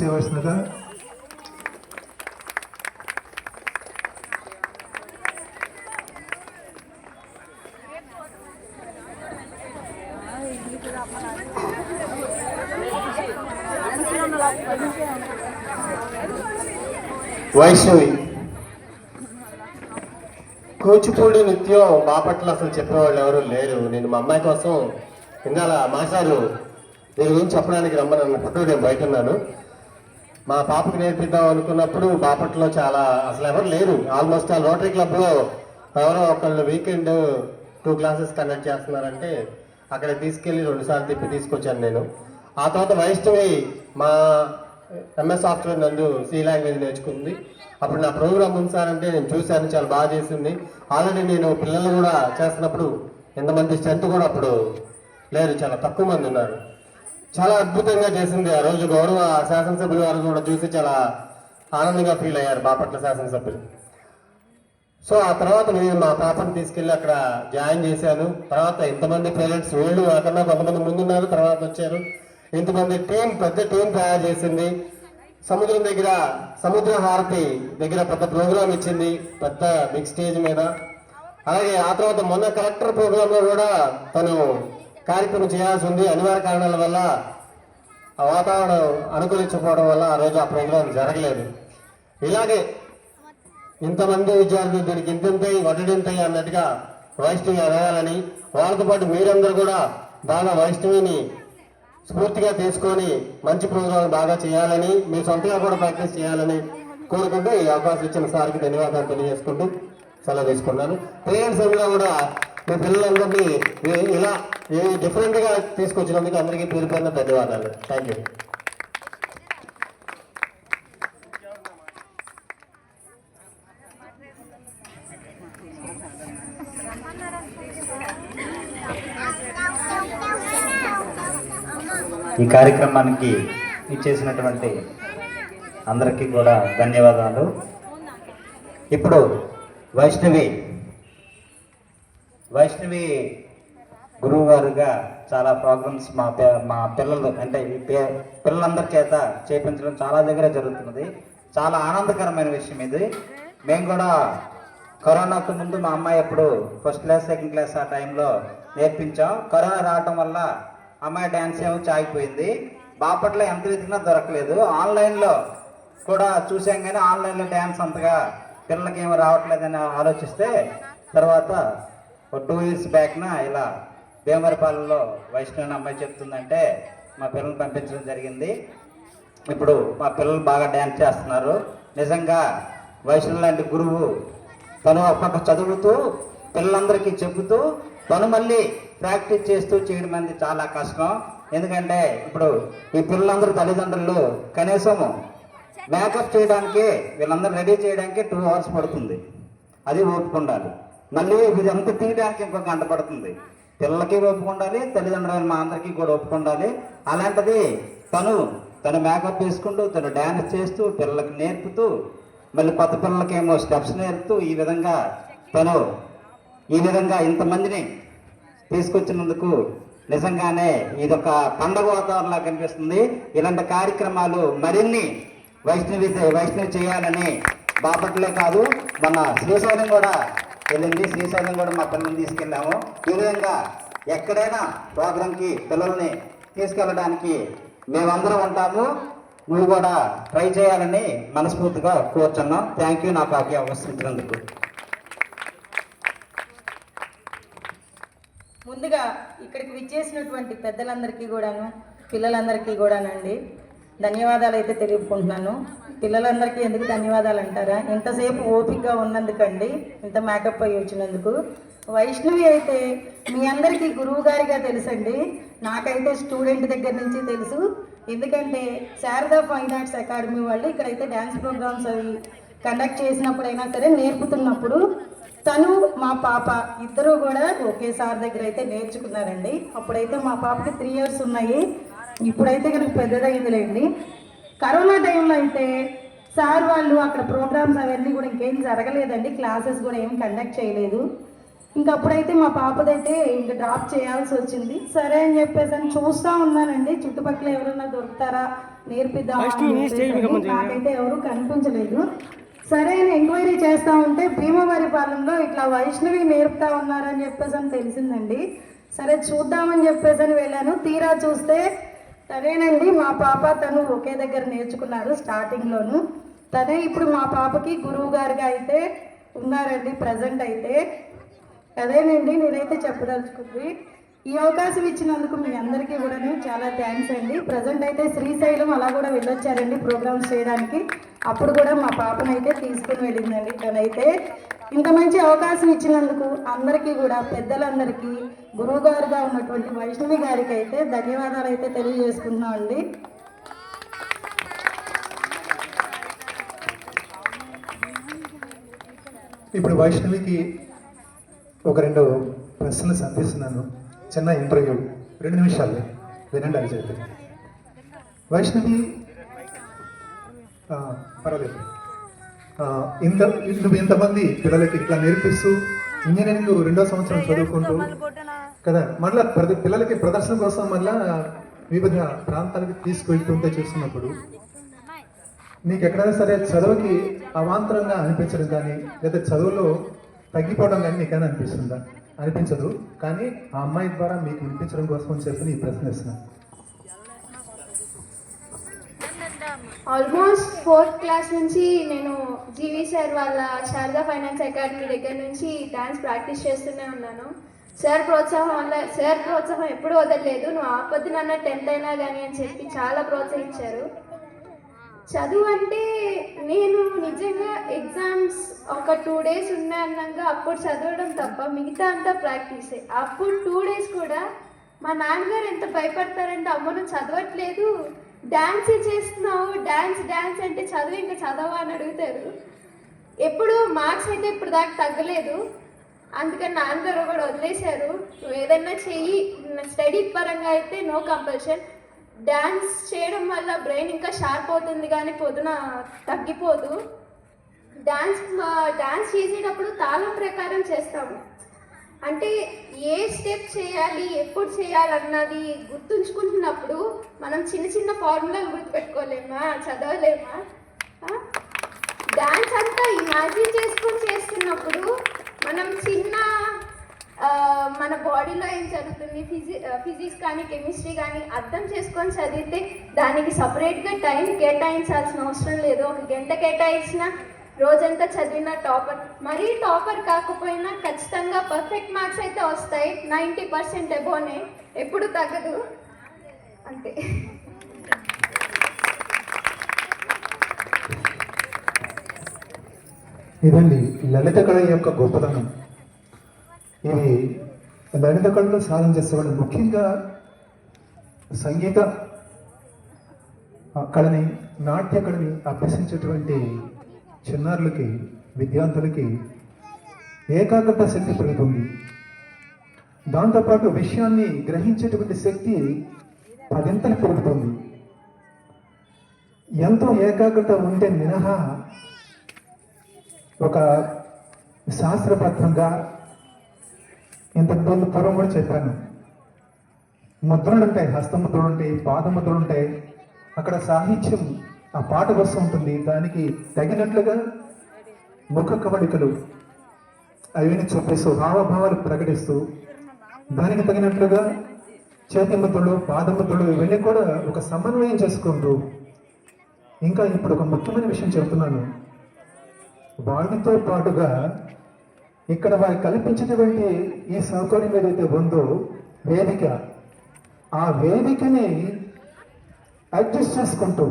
చేయవలసినగా వైష్ణవి కూచిపూడి నృత్యం బాపట్ల అసలు చెప్పేవాళ్ళు ఎవరు లేరు. నేను మా అమ్మాయి కోసం ఇందాల మాస్టారు? దీని గురించి చెప్పడానికి రమ్మని పుట్టు నేను బయట ఉన్నాను. మా పాపకు నేర్పిద్దాం అనుకున్నప్పుడు బాపట్లో చాలా అసలు ఎవరు లేరు. ఆల్మోస్ట్ ఆ రోటరీ క్లబ్లో ఎవరో ఒకళ్ళు వీకెండ్ టూ క్లాసెస్ కండక్ట్ చేస్తున్నారంటే అక్కడ తీసుకెళ్ళి రెండుసార్లు తిప్పి తీసుకొచ్చాను నేను. ఆ తర్వాత వైష్ణవి మా ఎంఎస్ సాఫ్ట్వేర్ నందు సి లాంగ్వేజ్ నేర్చుకుంది. అప్పుడు నా ప్రోగ్రామ్ ఉంది సార్ అంటే నేను చూశాను చాలా బాగా చేసింది. ఆల్రెడీ నేను పిల్లలు కూడా చేస్తున్నప్పుడు ఎంతమంది స్ట్రెంత్ కూడా అప్పుడు లేరు చాలా తక్కువ మంది ఉన్నారు. చాలా అద్భుతంగా చేసింది ఆ రోజు. గౌరవ శాసనసభ్యులు వారు కూడా చూసి చాలా ఆనందంగా ఫీల్ అయ్యారు బాపట్ల శాసనసభ్యులు. సో ఆ తర్వాత నేను మా పాపను తీసుకెళ్ళి అక్కడ జాయిన్ చేశాను. తర్వాత ఇంతమంది పేరెంట్స్ వీళ్ళు నాకన్నా కొంతమంది ముందున్నారు తర్వాత వచ్చారు. ఇంతమంది టీం పెద్ద టీం తయారు చేసింది. సముద్రం దగ్గర సముద్ర హారతి దగ్గర పెద్ద ప్రోగ్రాం ఇచ్చింది పెద్ద బిగ్ స్టేజ్ మీద. అలాగే ఆ తర్వాత మొన్న కలెక్టర్ ప్రోగ్రామ్లో కూడా తను కార్యక్రమం చేయాల్సి ఉంది. అనివార్య కారణాల వల్ల ఆ వాతావరణం అనుకూలించకపోవడం వల్ల ఆ రోజు ఆ ప్రోగ్రాం జరగలేదు. ఇలాగే ఇంతమంది విద్యార్థులు దీనికి ఇంతింతయి వడ్డింతయి అన్నట్టుగా వైష్ణవి అడగాలని వాళ్ళతో పాటు మీరందరూ కూడా బాగా వైష్ణవిని స్ఫూర్తిగా తీసుకొని మంచి ప్రోగ్రాం బాగా చేయాలని మీ సొంతంగా కూడా ప్రాక్టీస్ చేయాలని కోరుకుంటూ ఈ అవకాశం ఇచ్చిన సార్కి ధన్యవాదాలు తెలియజేసుకుంటూ సెలవు తీసుకున్నాను. పేరెంట్స్ అందరూ కూడా మీ పిల్లలందరినీ ఇలా డిఫరెంట్గా తీసుకొచ్చినందుకు అందరికీ పేరు పైన ధన్యవాదాలు. థ్యాంక్ యూ ఈ కార్యక్రమానికి ఇచ్చేసినటువంటి అందరికీ కూడా ధన్యవాదాలు. ఇప్పుడు వైష్ణవి వైష్ణవి గురువు గారుగా చాలా ప్రోగ్రామ్స్ మా మా పిల్లలు అంటే ఈ పిల్లలందరి చేత చేపించడం చాలా దగ్గర జరుగుతున్నది. చాలా ఆనందకరమైన విషయం ఇది. మేము కూడా కరోనాకు ముందు మా అమ్మాయి ఎప్పుడు ఫస్ట్ క్లాస్ సెకండ్ క్లాస్ ఆ టైంలో నేర్పించాం. కరోనా రావటం వల్ల అమ్మాయి డ్యాన్స్ ఏమో చాగిపోయింది. బాపట్ల ఎంత వెతికినా దొరకలేదు. ఆన్లైన్లో కూడా చూసాం కానీ ఆన్లైన్లో డ్యాన్స్ అంతగా పిల్లలకి ఏమో రావట్లేదని ఆలోచిస్తే తర్వాత ఒక టూ ఇయర్స్ బ్యాక్న ఇలా భీమవరపాలెంలో వైష్ణవి అమ్మాయి చెప్తుందంటే మా పిల్లల్ని పంపించడం జరిగింది. ఇప్పుడు మా పిల్లలు బాగా డ్యాన్స్ చేస్తున్నారు. నిజంగా వైష్ణవి లాంటి గురువు తను ఒక్కొక్క చదువుతూ పిల్లలందరికీ చెబుతూ తను మళ్ళీ ప్రాక్టీస్ చేస్తూ చేయడం అనేది చాలా కష్టం. ఎందుకంటే ఇప్పుడు ఈ పిల్లలందరూ తల్లిదండ్రులు కనీసం మేకప్ చేయడానికి వీళ్ళందరూ రెడీ చేయడానికి టూ అవర్స్ పడుతుంది. అది ఒప్పుకుండాలి మళ్ళీ ఇదంతా తీయడానికి ఇంకో గంట పడుతుంది? పిల్లలకి ఒప్పుకుండాలి తల్లిదండ్రులు మా అందరికీ కూడా ఒప్పుకుండాలి. అలాంటిది తను తన మేకప్ వేసుకుంటూ తను డ్యాన్స్ చేస్తూ పిల్లలకి నేర్పుతూ మళ్ళీ కొత్త పిల్లలకేమో స్టెప్స్ నేర్పుతూ ఈ విధంగా తను ఈ విధంగా ఇంతమందిని తీసుకొచ్చినందుకు నిజంగానే ఇదొక పండగ వాతావరణంలా కనిపిస్తుంది. ఇలాంటి కార్యక్రమాలు మరిన్ని వైష్ణవి వైష్ణవి చేయాలని బాపట్లే కాదు మన శ్రీశైలం కూడా వెళ్ళింది శ్రీశైలం కూడా మా పిల్లల్ని తీసుకెళ్ళాము. ఈ విధంగా ఎక్కడైనా ప్రోగ్రాంకి పిల్లల్ని తీసుకెళ్ళడానికి మేమందరం ఉంటాము. నువ్వు కూడా ట్రై చేయాలని మనస్ఫూర్తిగా కోరుచున్నాం. థ్యాంక్ యూ నాకు అవి అవసరించినందుకు. ముందుగా ఇక్కడికి విచ్చేసినటువంటి పెద్దలందరికీ కూడాను పిల్లలందరికీ కూడానండి. ధన్యవాదాలు అయితే తెలుపుకుంటున్నాను. పిల్లలందరికీ ఎందుకు ధన్యవాదాలు అంటారా ఇంతసేపు ఓపికగా ఉన్నందుకండి. ఇంత మేకప్ అయ్యి వచ్చినందుకు. వైష్ణవి అయితే మీ అందరికీ గురువు గారిగా తెలుసండి. నాకైతే స్టూడెంట్ దగ్గర నుంచి తెలుసు. ఎందుకంటే శారదా ఫైన్ ఆర్ట్స్ అకాడమీ వాళ్ళు ఇక్కడైతే డ్యాన్స్ ప్రోగ్రామ్స్ అవి కండక్ట్ చేసినప్పుడైనా సరే నేర్పుతున్నప్పుడు తను మా పాప ఇద్దరూ కూడా ఒకే సార్ దగ్గర అయితే నేర్చుకున్నారండి. అప్పుడైతే మా పాపకి త్రీ ఇయర్స్ ఉన్నాయి. ఇప్పుడైతే కనుక పెద్దదైందిలేండి కరోనా టైంలో అయితే సార్ వాళ్ళు అక్కడ ప్రోగ్రామ్స్ అవన్నీ కూడా ఇంకేం జరగలేదండి. క్లాసెస్ కూడా ఏం కండక్ట్ చేయలేదు. ఇంకా అప్పుడైతే మా పాపదైతే ఇంకా డ్రాప్ చేయాల్సి వచ్చింది. సరే అని చెప్పేసి అని చూస్తా ఉన్నానండి. చుట్టుపక్కల ఎవరైనా దొరుకుతారా? నేర్పిద్దాం నాకైతే ఎవరు కనిపించలేదు. సరే అని ఎంక్వైరీ చేస్తా ఉంటే భీమవరి పాలెంలో ఇట్లా వైష్ణవి నేర్పుతా ఉన్నారని చెప్పేసి అని తెలిసిందండి. సరే చూద్దామని చెప్పేసి అని వెళ్ళాను. తీరా చూస్తే సరేనండి మా పాప తను ఒకే దగ్గర నేర్చుకున్నారు స్టార్టింగ్లోను. తనే ఇప్పుడు మా పాపకి గురువు గారిగా అయితే ఉన్నారండి ప్రజెంట్ అయితే. అదేనండి నేనైతే చెప్పదలుచుకుంది. ఈ అవకాశం ఇచ్చినందుకు మీ అందరికీ కూడాను చాలా థ్యాంక్స్ అండి. ప్రజెంట్ అయితే శ్రీశైలం అలా కూడా వెళ్ళొచ్చారండి ప్రోగ్రామ్స్ చేయడానికి. అప్పుడు కూడా మా పాపనైతే తీసుకుని వెళ్ళిందండి తనైతే. ఇంత మంచి అవకాశం ఇచ్చినందుకు అందరికీ కూడా పెద్దలందరికీ గురువు గారుగా ఉన్నటువంటి వైష్ణవి గారికి అయితే ధన్యవాదాలు అయితే తెలియజేసుకుంటున్నాం అండి. ఇప్పుడు వైష్ణవికి ఒక రెండు ప్రశ్నలు సంధిస్తున్నాను. చిన్న ఇంటర్వ్యూ. రెండు నిమిషాలు. వినండి అది చెప్పి. వైష్ణవి ఆ, పర్వాలేదు. ఆ, ఇంత నువ్వు ఇంతమంది పిల్లలకి ఇట్లా నేర్పిస్తూ ఇంజనీరింగ్ రెండో సంవత్సరం చదువుకుంటూ కదా మళ్ళీ ప్రతి పిల్లలకి ప్రదర్శన కోసం మళ్ళా వివిధ ప్రాంతాలకి తీసుకువెళ్తుంటే చూస్తున్నప్పుడు నీకు ఎక్కడైనా సరే చదువుకి అవాంతరంగా అనిపించడం కానీ లేదా చదువులో తగ్గిపోవడం కానీ నీకైనా అనిపిస్తుందా? అనిపించదు కానీ ఆ అమ్మాయి ద్వారా మీకు వినిపించడం కోసం అని చెప్పి నీ ప్రశ్న ఇస్తున్నాను ఆల్మోస్ట్ ఫోర్త్ క్లాస్ నుంచి నేను జీవి సార్ వాళ్ళ శారదా ఫైనాన్స్ అకాడమీ దగ్గర నుంచి డాన్స్ ప్రాక్టీస్ చేస్తూనే ఉన్నాను. సార్ ప్రోత్సాహం వల్ల సార్ ప్రోత్సాహం ఎప్పుడూ వదలలేదు. నువ్వు ఆపద్దు నాన్న టెన్త్ అయినా కానీ అని చెప్పి చాలా ప్రోత్సహించారు. చదువు అంటే నేను నిజంగా ఎగ్జామ్స్ ఒక టూ డేస్ ఉన్నాయన్నాక అప్పుడు చదవడం తప్ప మిగతా అంతా ప్రాక్టీసే. అప్పుడు టూ డేస్ కూడా మా నాన్నగారు ఎంత భయపడతారంటే అమ్మ నువ్వు చదవట్లేదు. డ్యాన్స్ చేస్తున్నావు. డ్యాన్స్ డ్యాన్స్ అంటే చదువు ఇంకా చదవా అని అడుగుతారు. ఎప్పుడు మార్క్స్ అయితే ఇప్పుడు దాకా తగ్గలేదు. అందుకని నాన్నగారు కూడా వదిలేశారు. నువ్వు ఏదైనా చెయ్యి స్టడీ పరంగా అయితే నో కంపల్షన్. డ్యాన్స్ చేయడం వల్ల బ్రెయిన్ ఇంకా షార్ప్ అవుతుంది కానీ పొద్దున తగ్గిపోదు. డ్యాన్స్ డ్యాన్స్ చేసేటప్పుడు తాళం ప్రకారం చేస్తాము. అంటే ఏ స్టెప్ చేయాలి ఎప్పుడు చేయాలన్నది గుర్తుంచుకుంటున్నప్పుడు మనం చిన్న చిన్న ఫార్ములాలు గుర్తుపెట్టుకోలేమా? చదవలేమా? డ్యాన్స్ అంతా ఇమాజిన్ చేసుకొని చేస్తున్నప్పుడు మనం చిన్న మన బాడీలో ఏం జరుగుతుంది? ఫిజి ఫిజిక్స్ కానీ కెమిస్ట్రీ కానీ అర్థం చేసుకొని చదివితే దానికి సపరేట్గా టైం కేటాయించాల్సిన అవసరం లేదు. ఒక గంట కేటాయించిన రోజంతా చదివిన టాపర్. మరీ టాపర్ కాకపోయినా ఖచ్చితంగా పర్ఫెక్ట్ మార్క్స్ అయితే వస్తాయి. నైంటీ పర్సెంట్ ఎబోనే ఎప్పుడు తగ్గదు. అంతే. ఇదండి లలిత కళ యొక్క గొప్పతనం. ఇది లలిత కళలో సాధన చేసేవాళ్ళు ముఖ్యంగా సంగీత కళని నాట్య కళని అభ్యసించేటువంటి చిన్నారులకి విద్యార్థులకి ఏకాగ్రత శక్తి పెరుగుతుంది. దాంతోపాటు విషయాన్ని గ్రహించేటువంటి శక్తి పదింతలు పెరుగుతుంది. ఎంతో ఏకాగ్రత ఉంటే మినహా ఒక శాస్త్రబద్ధంగా ఇంతకుముందు పూర్వం కూడా చెప్పాను. ముద్రలు ఉంటాయి హస్తముద్రలు ఉంటాయి పాదముద్రలు ఉంటాయి అక్కడ సాహిత్యం ఆ పాట వస్తూ ఉంటుంది. దానికి తగినట్లుగా ముఖ కవళికలు అవిని చూపిస్తూ హావభావాలు ప్రకటిస్తూ దానికి తగినట్లుగా చేతిముద్రలు పాదముద్రలు ఇవన్నీ కూడా ఒక సమన్వయం చేసుకుంటూ ఇంకా ఇప్పుడు ఒక ముఖ్యమైన విషయం చెప్తున్నాను. వాటితో పాటుగా ఇక్కడ వారు కల్పించినటువంటి ఈ సౌకర్యం ఏదైతే ఉందో వేదిక ఆ వేదికని అడ్జస్ట్ చేసుకుంటూ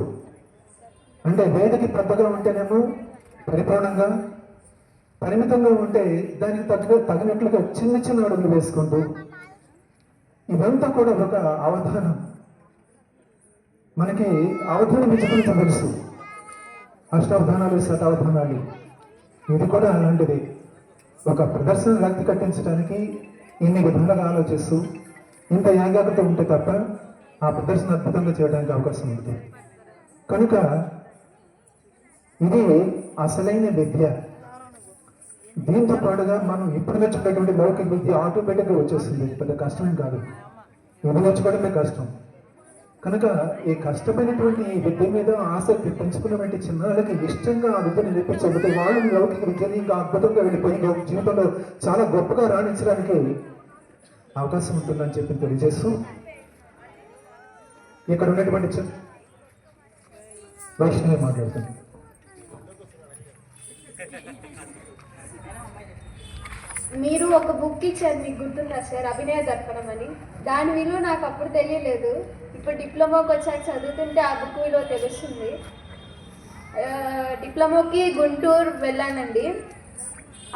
అంటే వేదిక పెద్దగా ఉంటేనేమో పరిపూర్ణంగా పరిమితంగా ఉంటే దానికి తగ్గ తగినట్లుగా చిన్న చిన్న అడుగులు వేసుకుంటూ ఇదంతా కూడా ఒక అవధానం. మనకి అవధానం విచక్షణ తెలుసు. అష్టావధానాలు శతావధానాలు. ఇది కూడా అలాంటిది. ఒక ప్రదర్శన రక్తి కట్టించడానికి ఇన్ని విధాలుగా ఆలోచిస్తూ ఇంత ఏకాగ్రత ఉంటే తప్ప ఆ ప్రదర్శన అద్భుతంగా చేయడానికి అవకాశం ఉంది. కనుక ఇది అసలైన విద్య. దీంతో పాటుగా మనం ఇప్పుడు నేర్చుకున్నటువంటి లౌకిక విద్య ఆటోమేటిక్గా వచ్చేస్తుంది. పెద్ద కష్టమేం కాదు. ఇది నేర్చుకోవడమే కష్టం. కనుక ఈ కష్టమైనటువంటి ఈ విద్య మీద ఆసక్తి పెంచుకున్నటువంటి చిన్నాళ్ళకి ఇష్టంగా ఆ విద్యను నేర్పించబోతే వాళ్ళు లౌకిక విద్యని ఇంకా అద్భుతంగా వెళ్ళిపోయి జీవితంలో చాలా గొప్పగా రాణించడానికి అవకాశం ఉంటుందని చెప్పి తెలియజేస్తూ ఇక్కడ ఉన్నటువంటి వైష్ణవి మాట్లాడుతుంది. మీరు ఒక బుక్ ఇచ్చారు మీకు గుర్తుందా సార్? అభినయ దర్పణం అని. దాని విలువ నాకు అప్పుడు తెలియలేదు. ఇప్పుడు డిప్లొమాకి వచ్చాక చదువుతుంటే ఆ బుక్ విలువ తెలుస్తుంది. డిప్లొమాకి గుంటూరు వెళ్ళానండి.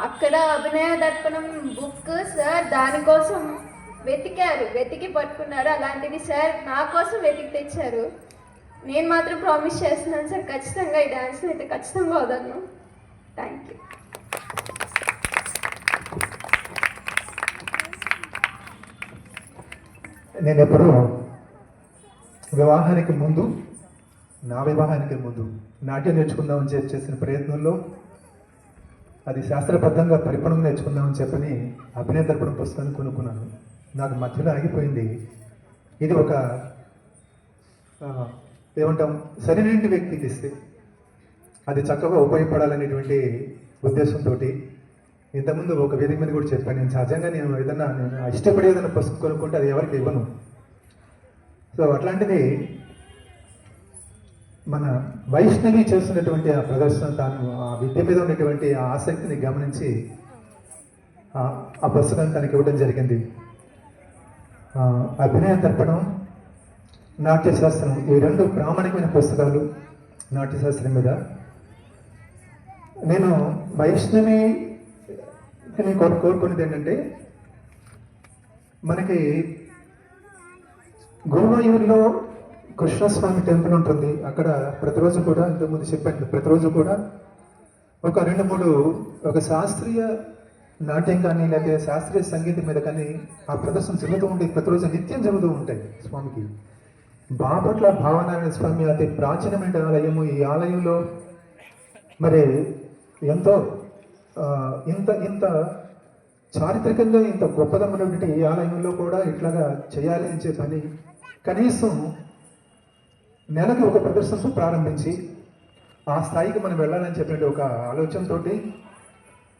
అక్కడ అభినయ దర్పణం బుక్ సార్ దానికోసం వెతికారు. వెతికి పట్టుకున్నారు. అలాంటిది సార్ నా కోసం వెతికి తెచ్చారు. నేను మాత్రం ప్రామిస్ చేస్తున్నాను సార్. ఖచ్చితంగా ఈ డ్యాన్స్ అయితే ఖచ్చితంగా వదలను. థ్యాంక్ యూ నేను ఎప్పుడూ వివాహానికి ముందు నా వివాహానికి ముందు నాట్యం నేర్చుకుందామని చెప్పి చేసిన ప్రయత్నంలో అది శాస్త్రబద్ధంగా పరిపణం నేర్చుకుందామని చెప్పని అభినయ దర్పణ పుస్తకాన్ని కొనుక్కున్నాను. నాకు మధ్యలో ఆగిపోయింది. ఇది ఒక ఏమంటాం సరైన వ్యక్తికి ఇస్తే అది చక్కగా ఉపయోగపడాలనేటువంటి ఉద్దేశంతో ఇంతకుముందు ఒక వేదిక మీద కూడా చెప్పాను. నేను సహజంగా నేను ఏదన్నా నేను ఇష్టపడి ఏదైనా పుస్తకం కొనుక్కుంటే అది ఎవరికి ఇవ్వను. సో అట్లాంటిది మన వైష్ణవి చేస్తున్నటువంటి ఆ ప్రదర్శన తాను ఆ విద్య మీద ఉన్నటువంటి ఆ ఆసక్తిని గమనించి ఆ- పుస్తకం తనకి ఇవ్వడం జరిగింది. అభినయ తర్పణం నాట్యశాస్త్రం ఈ రెండు ప్రామాణికమైన పుస్తకాలు నాట్యశాస్త్రం మీద. నేను వైష్ణవి నేను కోరు కోరుకునేది ఏంటంటే మనకి గురువాయూరులో కృష్ణస్వామి టెంపుల్ ఉంటుంది. అక్కడ ప్రతిరోజు కూడా ఇంతకుముందు చెప్పాను ప్రతిరోజు కూడా ఒక రెండు మూడు ఒక శాస్త్రీయ నాట్యం కానీ లేకపోతే శాస్త్రీయ సంగీతం మీద కానీ ఆ ప్రదర్శన జరుగుతూ ఉంటాయి. ప్రతిరోజు నిత్యం జరుగుతూ ఉంటాయి స్వామికి. బాపట్ల భావనారాయణ స్వామి అతి ప్రాచీనమైన ఆలయము ఈ ఆలయంలో. మరి ఎంతో ఇంత ఇంత చారిత్రకంగా ఇంత గొప్పదమైనటువంటి ఈ ఆలయంలో కూడా ఇట్లాగా చేయాలి అని చెప్పని కనీసం నెలకు ఒక ప్రదర్శనతో ప్రారంభించి ఆ స్థాయికి మనం వెళ్ళాలని చెప్పినట్టు ఒక ఆలోచనతోటి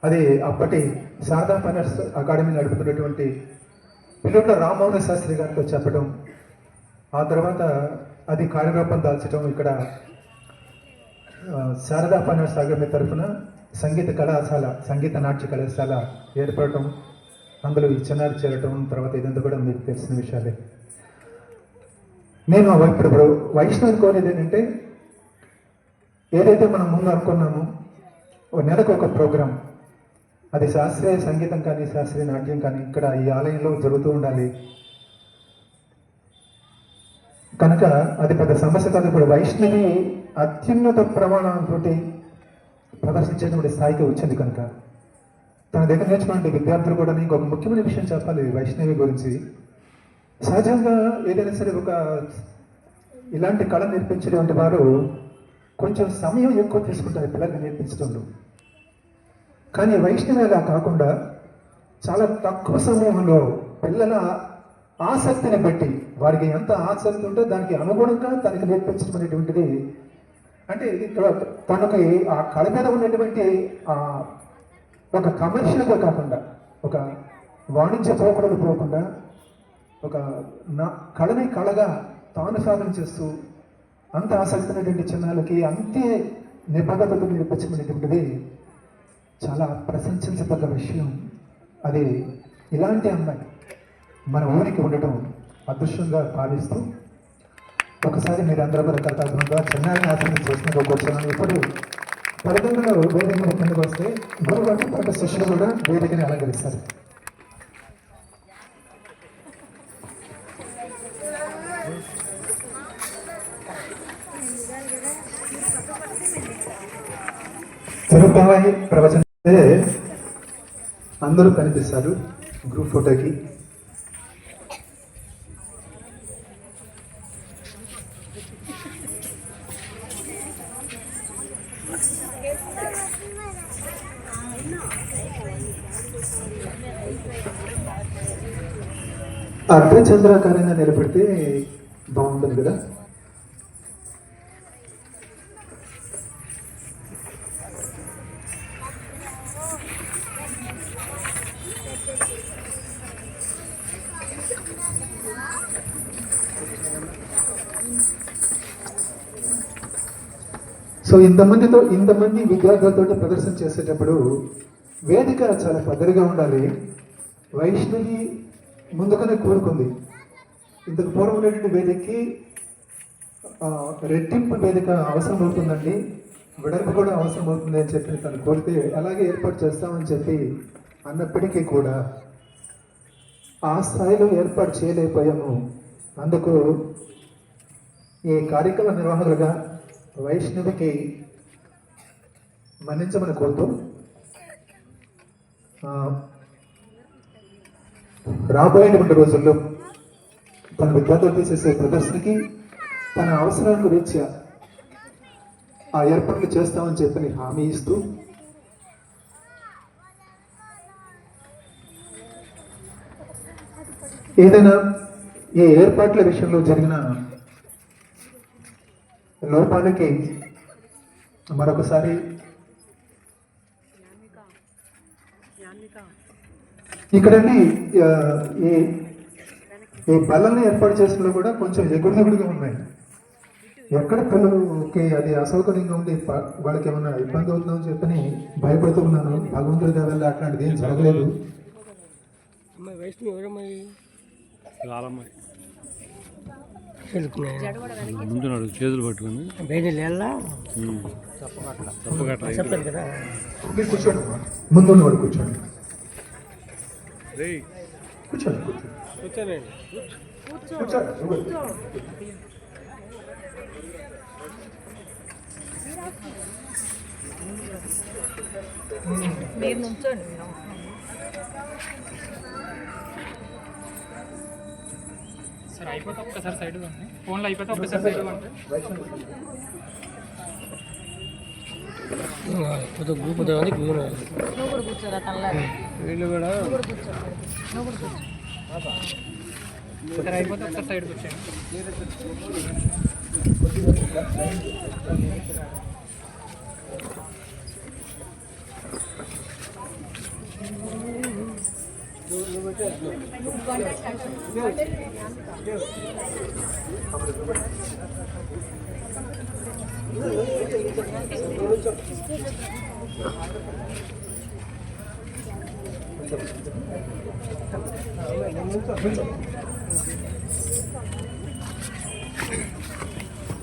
అది అప్పటి శారదా ఫైనాన్స్ అకాడమీ నడుపుతున్నటువంటి పిల్లల రామ్మోహన్ శాస్త్రి గారితో చెప్పడం ఆ తర్వాత అది కార్యరూపం దాల్చడం ఇక్కడ శారదా ఫైనాన్స్ అకాడమీ తరఫున సంగీత కళాశాల సంగీత నాట్య కళాశాల ఏర్పడటం అందులో ఈ చేరటం తర్వాత ఇదంతా కూడా మీకు తెలిసిన విషయాలే. నేను ఇప్పుడు వైష్ణవ్ వైష్ణవి కోరేది ఏంటంటే ఏదైతే మనం ముందు అనుకున్నామో ఒక నెలకు ఒక ప్రోగ్రాం అది శాస్త్రీయ సంగీతం కానీ శాస్త్రీయ నాట్యం కానీ ఇక్కడ ఈ ఆలయంలో జరుగుతూ ఉండాలి. కనుక అది పెద్ద సమస్య కాదు. ఇప్పుడు వైష్ణవి అత్యున్నత ప్రమాణంతో ప్రదర్శించేటువంటి స్థాయికి వచ్చింది కనుక. తన దగ్గర నేర్చుకున్న విద్యార్థులు కూడా ఇంకొక ముఖ్యమైన విషయం చెప్పాలి వైష్ణవి గురించి. సహజంగా ఏదైనా సరే ఒక ఇలాంటి కళ నేర్పించేటువంటి వారు కొంచెం సమయం ఎక్కువ తీసుకుంటారు పిల్లల్ని నేర్పించడంలో. కానీ వైష్ణవి అలా కాకుండా చాలా తక్కువ సమయంలో పిల్లల ఆసక్తిని బట్టి వారికి ఎంత ఆసక్తి ఉంటే దానికి అనుగుణంగా తనకి నేర్పించడం అనేటువంటిది అంటే ఇక్కడ తనకి ఆ కళ మీద ఉన్నటువంటి ఆ ఒక కమర్షియల్గా కాకుండా ఒక వాణిజ్య పోకడలు పోకుండా ఒక నా కళని కళగా తాను సాధన చేస్తూ అంత ఆసక్తినటువంటి చిన్నాలకి అంతే నిబద్ధతతో నేర్పించమనేటువంటిది చాలా ప్రశంసించదగ్గ విషయం. అది ఇలాంటి అమ్మాయి మన ఊరికి ఉండటం అదృష్టంగా భావిస్తూ ఒకసారి మీరు అందరూ కూడా కథాత్మకంగా చిన్నారిని ఆశ్రమం చేసినట్టు కూర్చున్నాను ఇప్పుడు ఫలితంలో వేదిక మీద కిందకు వస్తే గురువు పాట శిష్యులు కూడా వేదికని అలంకరిస్తారు. తిరుపతి ప్రవచనం. అందరూ కనిపిస్తారు గ్రూప్ ఫోటోకి. అర్ధచంద్రాకారంగా నిలబెడితే బాగుంటుంది కదా? సో ఇంతమందితో ఇంతమంది విగ్రహాలతో ప్రదర్శన చేసేటప్పుడు వేదిక చాలా పెద్దదిగా ఉండాలి. వైష్ణవి ముందుగానే కోరుకుంది. ఇంతకు పూర్వం ఉన్నటువంటి వేదికకి రెట్టింపు వేదిక అవసరం అవుతుందండి. వెడల్పు కూడా అవసరం అవుతుంది అని చెప్పి తను కోరితే అలాగే ఏర్పాటు చేస్తామని చెప్పి అన్నప్పటికీ కూడా ఆ స్థాయిలో ఏర్పాటు చేయలేకపోయాము. అందుకు ఈ కార్యక్రమ నిర్వాహకులుగా వైష్ణవికి మన్నించమని కోరుతూ రాబోయేటువంటి రోజుల్లో తన విద్యార్థులతో చేసే ప్రదర్శనకి తన అవసరాలకు రీత్యా ఆ ఏర్పాట్లు చేస్తామని చెప్పని హామీ ఇస్తూ ఏదైనా ఈ ఏర్పాట్ల విషయంలో జరిగిన లోపాలకి మరొకసారి ఇక్కడండి ఆ, ఈ ఈ బల్లల్ని ఏర్పాటు చేసిన కూడా కొంచెం ఎగుడుదిగుడుగా ఉన్నాయి. ఎక్కడ పిల్లలకి అది అసౌకర్యంగా ఉంది ప- వాళ్ళకి ఏమైనా ఇబ్బంది అవుతుందో అని చెప్పని భయపడుతూ ఉన్నాను. భగవంతుడి వల్ల అట్లాంటిది ఏం జరగలేదు. ముందున్నాడు చేతులు పట్టుకొని. మీరు కూర్చోండి ముందు ఉన్నవాడు కూర్చోండి కూర్చోండి కూర్చోండి కూర్చోండి మీరు నుంచోండి సరే అయిపోతే ఒక్కసారి సైడ్ ఉంది. ఫోన్లో అయిపోతే ఒక్కసారి సైడ్ ఉంది. తనలా వీళ్ళు కూడా సైడ్కి వచ్చాను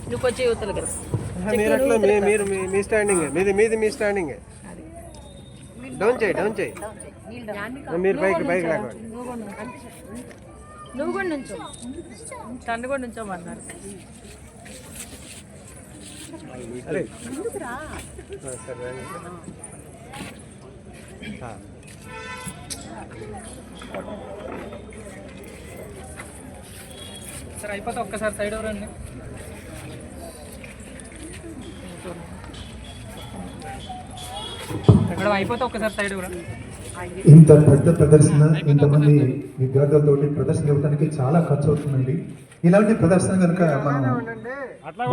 నువ్వు యువతలు కదా. మీరు అట్లా మీ మీరు మీ స్టాండింగ్ మీది మీది మీ స్టాండింగ్ డౌన్ చేయి డౌన్ చేయి మీరు బైక్ బైక్ లాగండి. నువ్వు కూడా నుంచో. తను కూడా నుంచోమన్నారు. సార్ అయిపోతే ఒక్కసారి సైడ్ ఎవరండి మేడం అయిపోతే ఒక్కసారి సైడ్ కూడా ఇంత పెద్ద ప్రదర్శన ఇంతమంది విద్యార్థులతోటి ప్రదర్శన ఇవ్వడానికి చాలా ఖర్చు అవుతుందండి. ఇలాంటి ప్రదర్శన కనుక మనం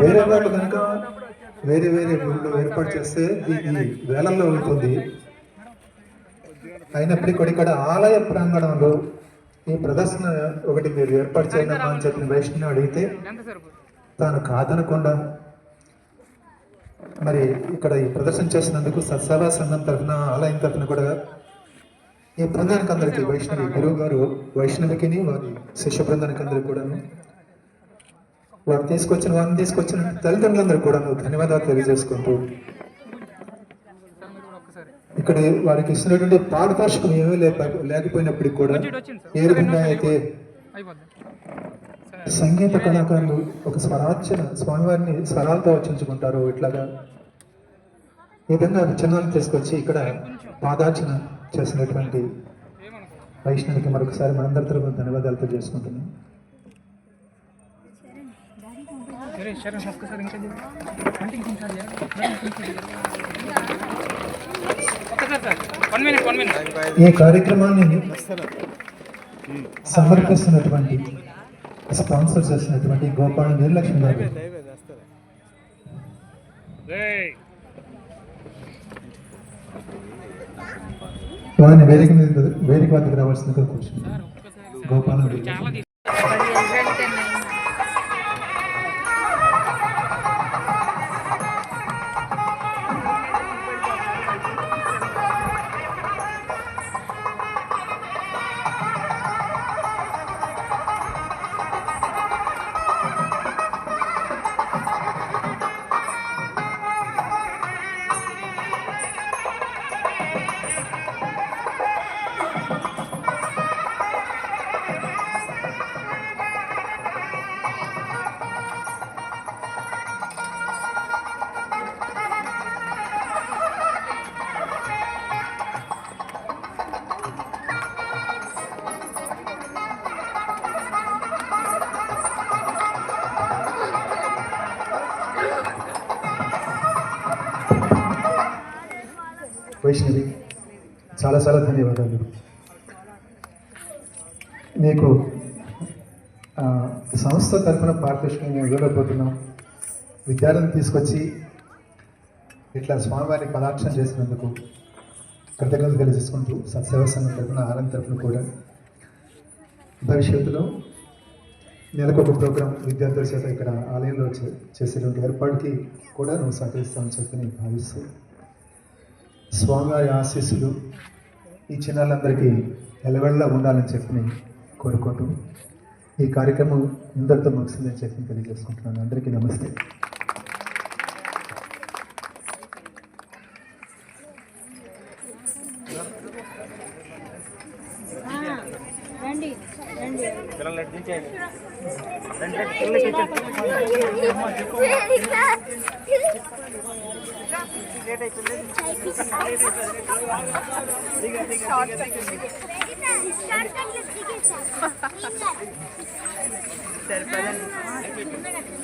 వేరే వాళ్ళు కనుక వేరే వేరే ఊళ్ళో ఏర్పాటు చేస్తే ఇది వేలల్లో ఉంటుంది. అయినప్పటికీ కూడా ఇక్కడ ఆలయ ప్రాంగణంలో ఈ ప్రదర్శన ఒకటి మీరు ఏర్పాటు చేయండి అమ్మా అని చెప్పిన వైష్ణవి అడిగితే తాను కాదనకుండా మరి ఇక్కడ ఈ ప్రదర్శన చేసినందుకు సత్సేవా సంఘం తరఫున ఆలయం తరఫున కూడా ఈ బృందానికి అందరికి వైష్ణవి గురువు గారు వైష్ణవికిని వారి శిష్య బృందానికి అందరికి కూడాను వారు తీసుకొచ్చిన వారిని తీసుకొచ్చిన తల్లిదండ్రులందరూ కూడాను ధన్యవాదాలు తెలియజేసుకుంటూ ఇక్కడ వారికి ఇస్తున్నటువంటి పారితోషికం ఏమీ లేక లేకపోయినప్పటికీ కూడా ఏ విధంగా అయితే సంగీత కళాకారులు ఒక స్వరార్చన స్వామివారిని స్వరాలతో అర్చించుకుంటారు ఇట్లాగా ఈ విధంగా చిన్నాలను తీసుకొచ్చి ఇక్కడ పాదార్చన చేసినటువంటి వైష్ణవికి మరొకసారి మనందరి తరపున ధన్యవాదాలు తెలియజేసుకుంటున్నాం సరే సరే ఒక్కసారి ఇంకా చెప్పు. అంటే ఇంకొకసారి చేయాలి. ఇంకొకసారి చేయాలి. ఒక్కసారి sir one minute one minute ఈ కార్యక్రమాన్ని సమర్పిస్తున్నటువంటి స్పాన్సర్ చేస్తున్నటువంటి గోపాల నిర్లక్ష్మి గారు. వారిని వేదిక మీద వేదిక వద్దకు రావాల్సిందిగా కూర్చున్నారు గోపాల వైష్ణవి చాలా చాలా ధన్యవాదాలు. మీకు సంస్థ తరఫున పారితోషికం మేము ఇవ్వలేకపోతున్నాం. విద్యార్థులను తీసుకొచ్చి ఇట్లా స్వామివారిని పదార్థం చేసినందుకు కృతజ్ఞతలు తెలియజేసుకుంటూ సత్సేవ సంఘం తరఫున ఆనంద్ తరఫున కూడా భవిష్యత్తులో నెలకు ఒక ప్రోగ్రాం విద్యార్థుల చేత ఇక్కడ ఆలయంలో చే- చేసేటువంటి ఏర్పాటుకి కూడా నువ్వు సహకరిస్తామని చెప్పి నేను భావిస్తూ స్వామివారి ఆశీస్సులు ఈ చిన్నారులందరికీ ఎలవెళ్ళ ఉండాలని చెప్పి కోరుకుంటూ ఈ కార్యక్రమం ఇందరితో ముగిసిందని చెప్పి తెలియజేసుకుంటున్నాను. అందరికీ నమస్తే. సరిపోదండి